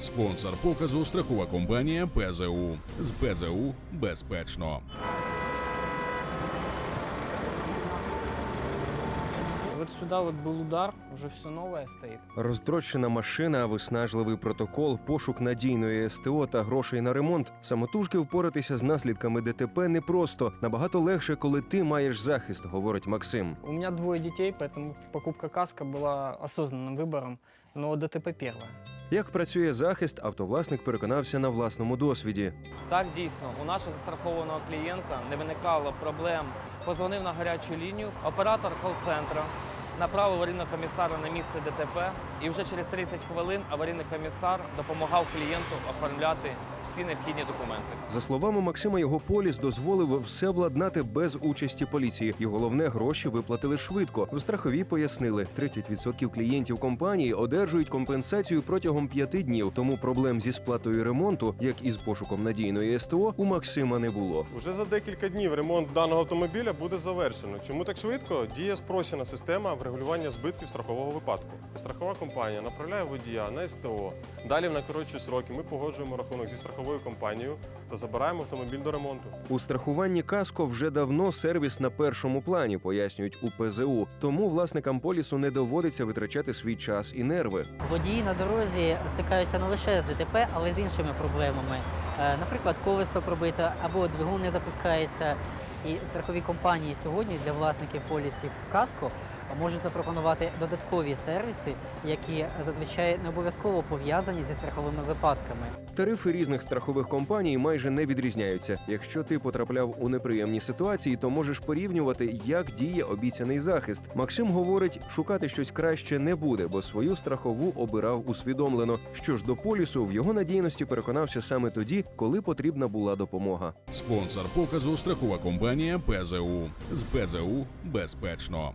Спонсор показу страхова компанія ПЗУ. З ПЗУ безпечно. Вот сюда вот был удар, уже все новое стоит. Розтрощена машина, виснажливий протокол, пошук надійної СТО та грошей на ремонт. Самотужки впоратися з наслідками ДТП непросто. Набагато легше, коли ти маєш захист, говорить Максим. У меня двое детей, поэтому покупка каска была осознанным выбором, но ДТП первое. Як працює захист, автовласник переконався на власному досвіді. Так, дійсно, у нашого застрахованого клієнта не виникало проблем. Позвонив на гарячу лінію, оператор кол-центру направив аварійного комісара на місце ДТП, і вже через 30 хвилин аварійний комісар допомагав клієнту оформляти всі необхідні документи. За словами Максима, його поліс дозволив все владнати без участі поліції, і головне гроші виплатили швидко. В страховій пояснили, 30% клієнтів компанії одержують компенсацію протягом п'яти днів. Тому проблем зі сплатою ремонту, як і з пошуком надійної СТО, у Максима не було. Уже за декілька днів ремонт даного автомобіля буде завершено. Чому так швидко? Діє спрощена система врегулювання збитків страхового випадку. Страхова компанія направляє водія на СТО. Далі в найкоротші сроки ми погоджуємо рахунок зі страховою компанією та забираємо автомобіль до ремонту. У страхуванні каско вже давно сервіс на першому плані, пояснюють у ПЗУ. Тому власникам полісу не доводиться витрачати свій час і нерви. Водії на дорозі стикаються не лише з ДТП, але й з іншими проблемами. Е, Наприклад, колесо пробите або двигун не запускається. І страхові компанії сьогодні для власників полісів каско можуть запропонувати додаткові сервіси, які зазвичай не обов'язково пов'язані зі страховими випадками. Тарифи різних страхових компаній майже не відрізняються. Якщо ти потрапляв у неприємні ситуації, то можеш порівнювати, як діє обіцяний захист. Максим говорить, шукати щось краще не буде, бо свою страхову обирав усвідомлено. Що ж до полісу, в його надійності переконався саме коли потрібна була допомога. Спонсор показу страхова компанія ПЗУ. З ПЗУ безпечно.